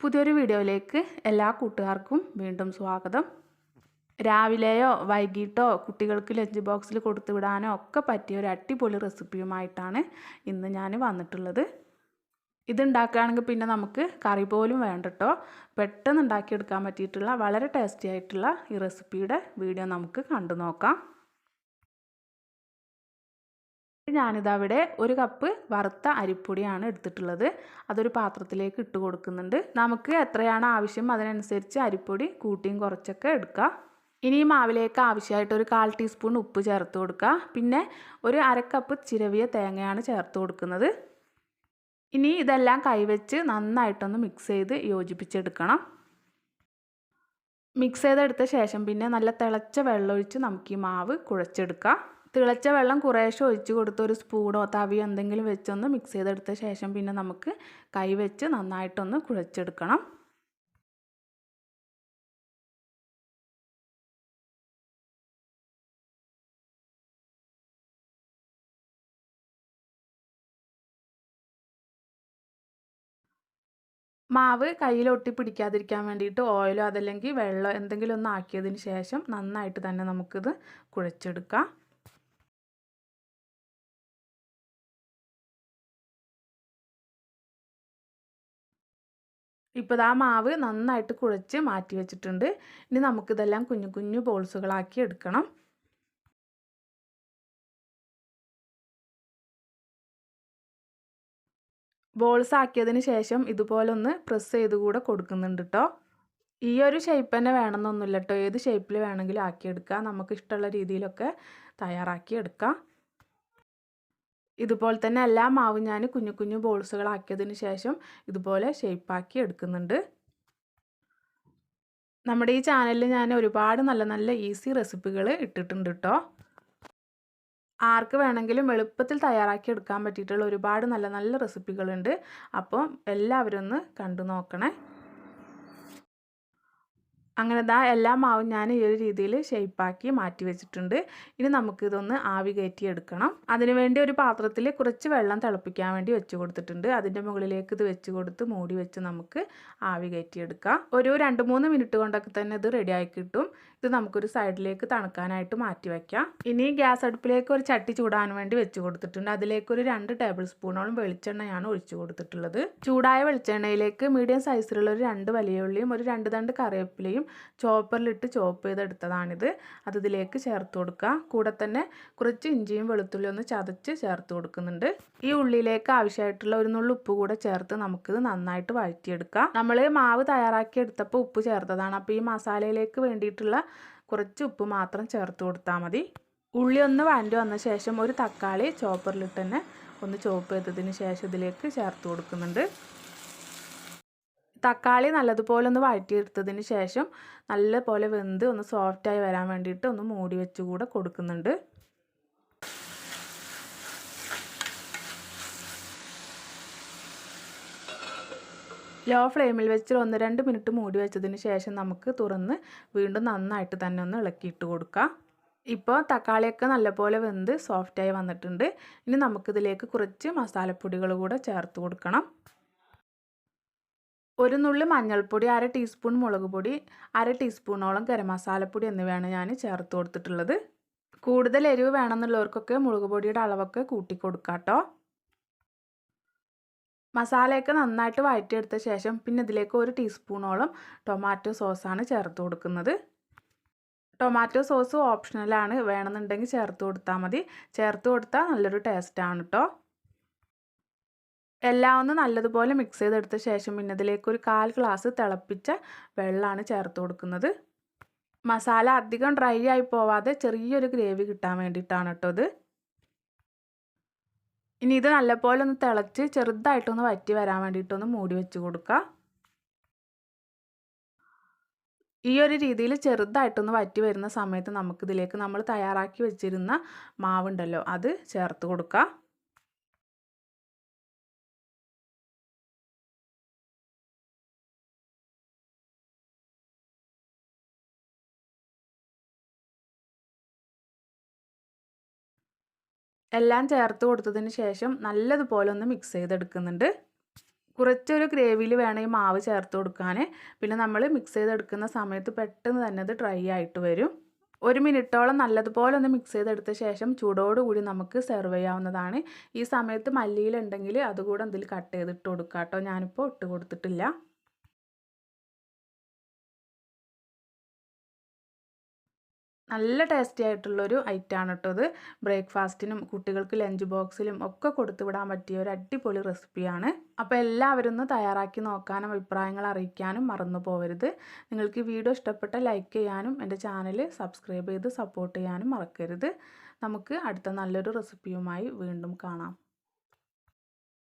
പുതിയൊരു വീഡിയോയിലേക്ക് എല്ലാ കൂട്ടുകാർക്കും വീണ്ടും സ്വാഗതം. രാവിലെയോ വൈകിട്ടോ കുട്ടികൾക്ക് ലഞ്ച് ബോക്സിൽ കൊടുത്തു വിടാനോ ഒക്കെ പറ്റിയ ഒരു അടിപൊളി റെസിപ്പിയുമായിട്ടാണ് ഇന്ന് ഞാൻ വന്നിട്ടുള്ളത്. ഇതുണ്ടാക്കുകയാണെങ്കിൽ പിന്നെ നമുക്ക് കറി പോലും വേണ്ട കേട്ടോ. പെട്ടെന്ന് ഉണ്ടാക്കിയെടുക്കാൻ പറ്റിയിട്ടുള്ള വളരെ ടേസ്റ്റി ആയിട്ടുള്ള ഈ റെസിപ്പിയുടെ വീഡിയോ നമുക്ക് കണ്ടു നോക്കാം. ഞാനിതവിടെ ഒരു കപ്പ് വറുത്ത അരിപ്പൊടിയാണ് എടുത്തിട്ടുള്ളത്. അതൊരു പാത്രത്തിലേക്ക് ഇട്ട് കൊടുക്കുന്നുണ്ട്. നമുക്ക് എത്രയാണ് ആവശ്യം അതിനനുസരിച്ച് അരിപ്പൊടി കൂട്ടിയും കുറച്ചൊക്കെ എടുക്കുക ഇനി മാവിലേക്ക് ആവശ്യമായിട്ട് ഒരു കാൽ ടീസ്പൂൺ ഉപ്പ് ചേർത്ത് കൊടുക്കുക പിന്നെ ഒരു അരക്കപ്പ് ചിരവിയ തേങ്ങയാണ് ചേർത്ത് കൊടുക്കുന്നത്. ഇനി ഇതെല്ലാം കൈവച്ച് നന്നായിട്ടൊന്ന് മിക്സ് ചെയ്ത് യോജിപ്പിച്ചെടുക്കണം. മിക്സ് ചെയ്തെടുത്ത ശേഷം പിന്നെ നല്ല തിളച്ച വെള്ളമൊഴിച്ച് നമുക്ക് ഈ മാവ് കുഴച്ചെടുക്കാം. തിളച്ച വെള്ളം കുറേശ്ശെ ഒഴിച്ച് കൊടുത്ത് ഒരു സ്പൂണോ തവിയോ എന്തെങ്കിലും വെച്ചൊന്ന് മിക്സ് ചെയ്തെടുത്ത ശേഷം പിന്നെ നമുക്ക് കൈ വെച്ച് നന്നായിട്ടൊന്ന് കുഴച്ചെടുക്കണം. മാവ് കയ്യിൽ ഒട്ടി പിടിക്കാതിരിക്കാൻ വേണ്ടിയിട്ട് ഓയിലോ അതല്ലെങ്കിൽ വെള്ളമോ എന്തെങ്കിലും ഒന്ന് ആക്കിയതിന് ശേഷം നന്നായിട്ട് തന്നെ നമുക്കിത് കുഴച്ചെടുക്കാം. ഇപ്പോൾ ആ മാവ് നന്നായിട്ട് കുഴച്ച് മാറ്റി വെച്ചിട്ടുണ്ട്. ഇനി നമുക്കിതെല്ലാം കുഞ്ഞു കുഞ്ഞു ബോൾസുകളാക്കി എടുക്കണം. ബോൾസ് ആക്കിയതിന് ശേഷം ഇതുപോലെ ഒന്ന് പ്രസ് ചെയ്ത് കൂടെ കൊടുക്കുന്നുണ്ട് കേട്ടോ ഈ ഒരു ഷേപ്പ് തന്നെ വേണമെന്നൊന്നുമില്ല കേട്ടോ ഏത് ഷേപ്പിൽ വേണമെങ്കിലും ആക്കിയെടുക്കാം. നമുക്ക് ഇഷ്ടമുള്ള രീതിയിലൊക്കെ തയ്യാറാക്കി എടുക്കാം. ഇതുപോലെ തന്നെ എല്ലാ മാവും ഞാൻ കുഞ്ഞു കുഞ്ഞു ബോൾസുകളാക്കിയതിന് ശേഷം ഇതുപോലെ ഷേപ്പാക്കി എടുക്കുന്നുണ്ട്. നമ്മുടെ ഈ ചാനലിൽ ഞാൻ ഒരുപാട് നല്ല നല്ല ഈസി റെസിപ്പികൾ ഇട്ടിട്ടുണ്ട് കേട്ടോ ആർക്ക് വേണമെങ്കിലും എളുപ്പത്തിൽ തയ്യാറാക്കി എടുക്കാൻ പറ്റിയിട്ടുള്ള ഒരുപാട് നല്ല നല്ല റെസിപ്പികളുണ്ട്. അപ്പോൾ എല്ലാവരും ഒന്ന് കണ്ടു നോക്കണേ. അങ്ങനെ ദാ എല്ലാ മാവും ഞാൻ ഈ ഒരു രീതിയിൽ ഷേപ്പാക്കി മാറ്റി വെച്ചിട്ടുണ്ട്. ഇനി നമുക്കിതൊന്ന് ആവി കയറ്റി എടുക്കണം അതിനുവേണ്ടി ഒരു പാത്രത്തിൽ കുറച്ച് വെള്ളം തിളപ്പിക്കാൻ വേണ്ടി വെച്ച് കൊടുത്തിട്ടുണ്ട്. അതിന്റെ മുകളിലേക്ക് ഇത് വെച്ച് കൊടുത്ത് മൂടി വെച്ച് നമുക്ക് ആവി കയറ്റി എടുക്കാം ഒരു രണ്ട് മൂന്ന് മിനിറ്റ് കൊണ്ടൊക്കെ തന്നെ ഇത് റെഡിയായി കിട്ടും. ഇത് നമുക്കൊരു സൈഡിലേക്ക് തണുക്കാനായിട്ട് മാറ്റി വയ്ക്കാം ഇനി ഗ്യാസ് അടുപ്പിലേക്ക് ഒരു ചട്ടി ചൂടാൻ വേണ്ടി വെച്ച് കൊടുത്തിട്ടുണ്ട്. അതിലേക്ക് ഒരു രണ്ട് ടേബിൾ സ്പൂണോളം വെളിച്ചെണ്ണയാണ് ഒഴിച്ചു കൊടുത്തിട്ടുള്ളത്. ചൂടായ വെളിച്ചെണ്ണയിലേക്ക് മീഡിയം സൈസിലുള്ള ഒരു രണ്ട് വലിയ ഉള്ളിയും ഒരു രണ്ട് തണ്ട് കറിവേപ്പിലയും ചോപ്പറിലിട്ട് ചോപ്പ് ചെയ്തെടുത്തതാണിത്. അത് ഇതിലേക്ക് ചേർത്ത് കൊടുക്കുക. കൂടെ തന്നെ കുറച്ച് ഇഞ്ചിയും വെളുത്തുള്ളി ഒന്ന് ചതച്ച് ചേർത്ത് കൊടുക്കുന്നുണ്ട്. ഈ ഉള്ളിയിലേക്ക് ആവശ്യമായിട്ടുള്ള ഒരു നുള്ളു ഉപ്പ് കൂടെ ചേർത്ത് നമുക്കിത് നന്നായിട്ട് വഴറ്റിയെടുക്കാം. നമ്മൾ മാവ് തയ്യാറാക്കി എടുത്തപ്പോൾ ഉപ്പ് ചേർത്തതാണ്. അപ്പോൾ ഈ മസാലയിലേക്ക് വേണ്ടിയിട്ടുള്ള കുറച്ച് ഉപ്പ് മാത്രം ചേർത്ത് കൊടുത്താൽ മതി. ഉള്ളി ഒന്ന് വഴണ്ടി വന്ന ശേഷം ഒരു തക്കാളി ചോപ്പറിലിട്ട് തന്നെ ഒന്ന് ചോപ്പ് ചെയ്തതിന് ശേഷം ഇതിലേക്ക് ചേർത്ത് കൊടുക്കുന്നുണ്ട്. തക്കാളി നല്ലതുപോലെ ഒന്ന് വഴറ്റിയെടുത്തതിന് ശേഷം നല്ലപോലെ വെന്ത് ഒന്ന് സോഫ്റ്റായി വരാൻ വേണ്ടിയിട്ട് ഒന്ന് മൂടി വെച്ച് കൂടെ കൊടുക്കുന്നുണ്ട്. ലോ ഫ്ലെയിമിൽ വെച്ച് ഒന്ന് രണ്ട് മിനിറ്റ് മൂടി വെച്ചതിന് ശേഷം നമുക്ക് തുറന്ന് വീണ്ടും നന്നായിട്ട് തന്നെ ഒന്ന് ഇളക്കിയിട്ട് കൊടുക്കാം. ഇപ്പോൾ തക്കാളിയൊക്കെ നല്ലപോലെ വെന്ത് സോഫ്റ്റായി വന്നിട്ടുണ്ട്. ഇനി നമുക്കിതിലേക്ക് കുറച്ച് മസാലപ്പൊടികൾ കൂടെ ചേർത്ത് കൊടുക്കണം. ഒരു നുള്ളി മഞ്ഞൾപ്പൊടി അര ടീസ്പൂൺ മുളക് പൊടി അര ടീസ്പൂണോളം ഗരം മസാലപ്പൊടി എന്നിവയാണ് ഞാൻ ചേർത്ത് കൊടുത്തിട്ടുള്ളത്. കൂടുതൽ എരിവ് വേണമെന്നുള്ളവർക്കൊക്കെ മുളക് പൊടിയുടെ അളവൊക്കെ കൂട്ടി കൊടുക്കാം കേട്ടോ മസാലയൊക്കെ നന്നായിട്ട് വഴറ്റിയെടുത്ത ശേഷം പിന്നെ ഇതിലേക്ക് ഒരു ടീസ്പൂണോളം ടൊമാറ്റോ സോസാണ് ചേർത്ത് കൊടുക്കുന്നത്. ടൊമാറ്റോ സോസ് ഓപ്ഷണലാണ് വേണമെന്നുണ്ടെങ്കിൽ ചേർത്ത് കൊടുത്താൽ മതി. ചേർത്ത് കൊടുത്താൽ നല്ലൊരു ടേസ്റ്റാണ് കേട്ടോ എല്ലാം ഒന്ന് നല്ലതുപോലെ മിക്സ് ചെയ്തെടുത്ത ശേഷം പിന്നെ ഇതിലേക്ക് ഒരു കാൽ ഗ്ലാസ് തിളപ്പിച്ച വെള്ളമാണ് ചേർത്ത് കൊടുക്കുന്നത്. മസാല അധികം ഡ്രൈ ആയി പോവാതെ ചെറിയൊരു ഗ്രേവി കിട്ടാൻ വേണ്ടിയിട്ടാണ് കേട്ടോ ഇത്. ഇനി ഇത് നല്ലപോലെ ഒന്ന് തിളച്ച് ചെറുതായിട്ടൊന്ന് വറ്റി വരാൻ വേണ്ടിയിട്ടൊന്ന് മൂടി വെച്ച് കൊടുക്കുക ഈ ഒരു രീതിയിൽ ചെറുതായിട്ടൊന്ന് വറ്റി വരുന്ന സമയത്ത് നമുക്കിതിലേക്ക് നമ്മൾ തയ്യാറാക്കി വെച്ചിരുന്ന മാവുണ്ടല്ലോ അത് ചേർത്ത് കൊടുക്കുക എല്ലാം ചേർത്ത് കൊടുത്തതിന് ശേഷം നല്ലതുപോലെ ഒന്ന് മിക്സ് ചെയ്തെടുക്കുന്നുണ്ട്. കുറച്ചൊരു ഗ്രേവിയിൽ വേണം ഈ മാവ് ചേർത്ത് കൊടുക്കാൻ പിന്നെ നമ്മൾ മിക്സ് ചെയ്തെടുക്കുന്ന സമയത്ത് പെട്ടെന്ന് തന്നെ അത് ഡ്രൈ ആയിട്ട് വരും. ഒരു മിനിറ്റോളം നല്ലതുപോലെ ഒന്ന് മിക്സ് ചെയ്തെടുത്ത ശേഷം ചൂടോടുകൂടി നമുക്ക് സെർവ് ചെയ്യാവുന്നതാണ്. ഈ സമയത്ത് മല്ലിയിലുണ്ടെങ്കിൽ അതുകൂടെ അതിൽ കട്ട് ചെയ്തിട്ട് കൊടുക്കാം കേട്ടോ ഞാനിപ്പോൾ ഇട്ട് കൊടുത്തിട്ടില്ല. നല്ല ടേസ്റ്റി ആയിട്ടുള്ളൊരു ഐറ്റമാണ് കേട്ടോ ഇത് ബ്രേക്ക്ഫാസ്റ്റിനും കുട്ടികൾക്ക് ലഞ്ച് ബോക്സിലും ഒക്കെ കൊടുത്തു വിടാൻ പറ്റിയ ഒരു അടിപൊളി റെസിപ്പിയാണ് അപ്പോൾ എല്ലാവരും ഒന്ന് തയ്യാറാക്കി നോക്കാനും അഭിപ്രായങ്ങൾ അറിയിക്കാനും മറന്നു പോകരുത് നിങ്ങൾക്ക് വീഡിയോ ഇഷ്ടപ്പെട്ട ലൈക്ക് ചെയ്യാനും എന്റെ ചാനൽ സബ്സ്ക്രൈബ് ചെയ്ത് സപ്പോർട്ട് ചെയ്യാനും മറക്കരുത്. നമുക്ക് അടുത്ത നല്ലൊരു റെസിപ്പിയുമായി വീണ്ടും കാണാം.